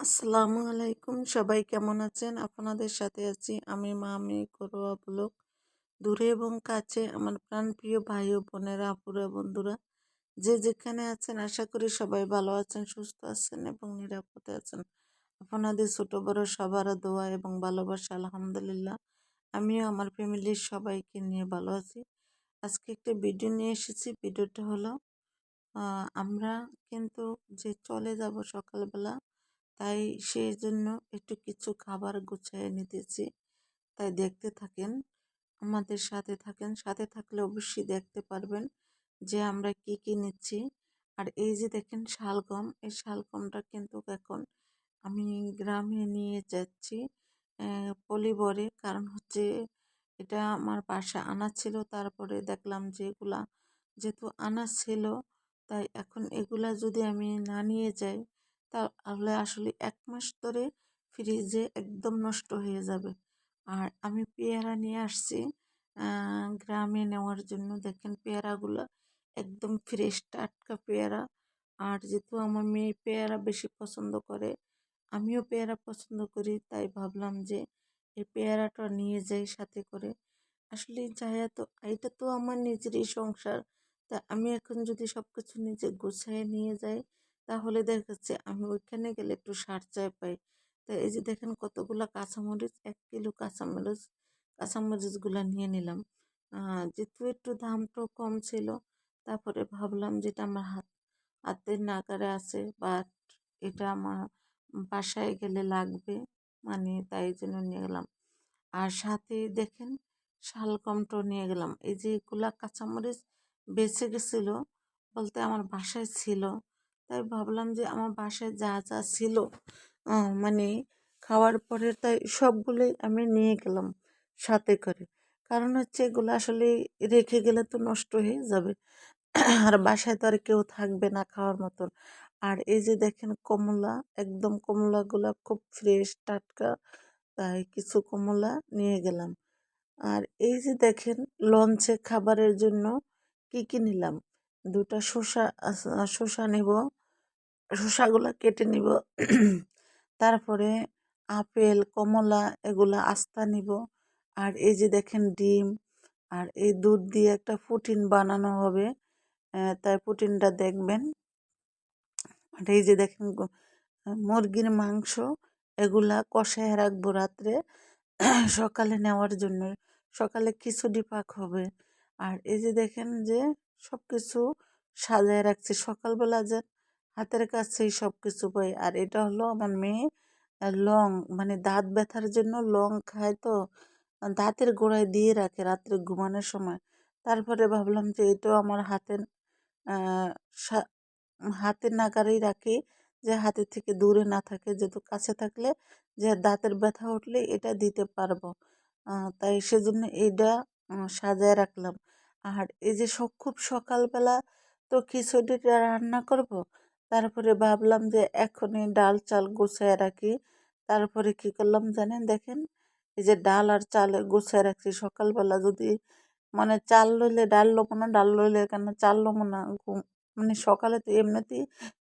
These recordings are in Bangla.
আসসালামু আলাইকুম। সবাই কেমন আছেন? আপনাদের সাথে আছি আমি মামি করোয়া ব্লক দূরে এবং কাছে আমার প্রাণপ্রিয় ভাই ও বোনেরা, আপুরা, বন্ধুরা, যে যেখানে আছেন, আশা করি সবাই ভালো আছেন, সুস্থ আছেন এবং নিরাপদে আছেন। আপনাদের ছোট, বড় সবার দোয়া এবং ভালোবাসা, আলহামদুলিল্লাহ। আমিও আমার ফ্যামিলির সবাইকে নিয়ে ভালো আছি। আজকে একটা ভিডিও নিয়ে এসেছি। ভিডিওটা হলো আমরা কিন্তু যে চলে যাব সকালবেলা তাই সেই জন্য একটু কিছু খাবার গুছিয়ে নিতেছি। তাই দেখতে থাকেন, আমাদের সাথে থাকেন, সাথে থাকলে অবশ্যই দেখতে পারবেন যে আমরা কি কি নিচ্ছি। আর এই যে দেখেন শালগম, এই শালগমটা কিন্তু এখন আমি গ্রামে নিয়ে যাচ্ছি পলিবরে। কারণ হচ্ছে এটা আমার বাসা, আনা ছিল তারপরে দেখলাম যে এগুলা যেহেতু আনা ছিল, তাই এখন এগুলা যদি আমি না নিয়ে যাই তাহলে আসলে এক মাস ধরে ফ্রিজে একদম নষ্ট হয়ে যাবে। আর আমি পেয়ারা নিয়ে আসছি গ্রামে নেওয়ার জন্য। দেখেন পেয়ারাগুলো একদম ফ্রেশ টাটকা পেয়ারা। আর যেহেতু আমার মেয়ে পেয়ারা বেশি পছন্দ করে, আমিও পেয়ারা পছন্দ করি, তাই ভাবলাম যে এই পেয়ারাটা নিয়ে যাই সাথে করে। আসলে যাই তো, এটা তো আমার নিজেরই সংসার। তা আমি এখন যদি সব কিছু নিজে গুছাই নিয়ে যাই তাহলে দেখা যাচ্ছে আমি ওইখানে গেলে একটু সার চাই পাই। তো এই যে দেখেন কতগুলো কাঁচামরিচ, এক কিলো কাঁচামরিচ, কাঁচামরিচগুলো নিয়ে নিলাম। যেহেতু একটু দামটাও কম ছিল, তারপরে ভাবলাম যেটা আমার হাত, হাতের নাগারে আছে বাট এটা আমার বাসায় গেলে লাগবে মানে তাই জন্য নিয়ে গেলাম। আর সাথে দেখেন শালগমটাও নিয়ে গেলাম। এই যে এগুলা কাঁচামরিচ বেঁচে গেছিল বলতে আমার বাসায় ছিল তাই ভাবলাম যে আমার বাসায় যা যা ছিল মানে খাওয়ার পরে তাই সবগুলোই আমি নিয়ে গেলাম সাথে করে। কারণ হচ্ছে এগুলো আসলে রেখে গেলে তো নষ্ট হয়ে যাবে। আর বাসায় তো আর কেউ থাকবে না খাওয়ার মতন। আর এই যে দেখেন কমলা, একদম কমলাগুলো খুব ফ্রেশ টাটকা, তাই কিছু কমলা নিয়ে গেলাম। আর এই যে দেখেন লঞ্চে খাবারের জন্য কি কি নিলাম? দুটা শসা শসা নেব শসাগুলো কেটে নিব। তারপরে আপেল, কমলা এগুলা আস্তা নিব। আর এই যে দেখেন ডিম, আর এই দুধ দিয়ে একটা পুটিন বানানো হবে। তাই পুটিনটা দেখবেন। আর এই যে দেখেন মুরগির মাংস এগুলা কষায় রাখব রাত্রে। সকালে নেওয়ার জন্য। সকালে খিচুড়ি পাক হবে। আর এই যে দেখেন যে সব কিছু সাজায় রাখছি। সকালবেলা যে হাতের কাছেই সব কিছু পাই। আর এটা হলো আমার মেয়ে লং মানে দাঁত ব্যথার জন্য লং খায় তো দাঁতের গোড়ায় দিয়ে রাখে রাত্রে ঘুমানোর সময়। তারপরে ভাবলাম যে এটাও আমার হাতের হাতের নাগারেই রাখি, যে হাতের থেকে দূরে না থাকে, যেহেতু কাছে থাকলে যে দাঁতের ব্যথা উঠলে এটা দিতে পারব। তাই সেজন্য এটা সাজায় রাখলাম। আর এই যে খুব সকালবেলা তো খিচুড়িটা রান্না করব তারপরে ভাবলাম যে এখনই ডাল চাল গুছায় রাখি। তারপরে কি করলাম জানেন দেখেন? এই যে ডাল আর চাল গুছায় রাখছি সকালবেলা যদি মানে চাল লইলে ডাল লোবো না, ডাল লইলে কেন চাল লোবো না? ঘুম মানে সকালে তো এমনিতেই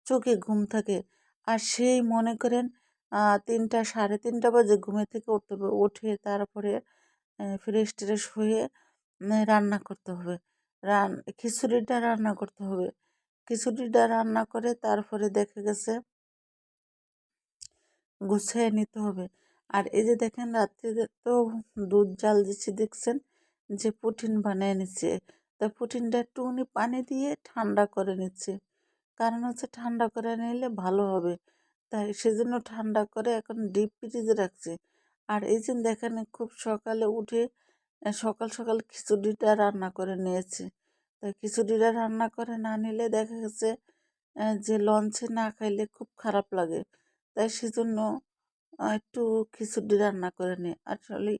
চোখে ঘুম থাকে। আর সেই মনে করেন তিনটা, সাড়ে তিনটা বাজে ঘুমে থেকে উঠতে হবে। উঠে তারপরে ফ্রেশ ট্রেশ হয়ে রান্না করতে হবে। রান, খিচুড়িটা রান্না করতে হবে। খিচুড়িটা রান্না করে তারপরে দেখে গেছে গুছিয়ে নিতে হবে। আর এই যে দেখেন রাত্রিতে তো দুধ জাল দিচ্ছি, দেখছেন যে পুটিন বানিয়ে নিচ্ছে। তা পুটিনটা একটু উনি পানি দিয়ে ঠান্ডা করে নিচ্ছে। কারণ হচ্ছে ঠান্ডা করে নিলে ভালো হবে। তাই সেজন্য ঠান্ডা করে এখন ডিপ ফ্রিজে রাখছে। আর এই যে দেখেন খুব সকালে উঠে, সকাল সকাল খিচুড়িটা রান্না করে নিয়েছে। তাই খিচুড়িটা রান্না করে না নিলে দেখা গেছে যে লঞ্চে না খাইলে খুব খারাপ লাগে। তাই সেজন্য একটু খিচুড়ি রান্না করে নিই। আসলে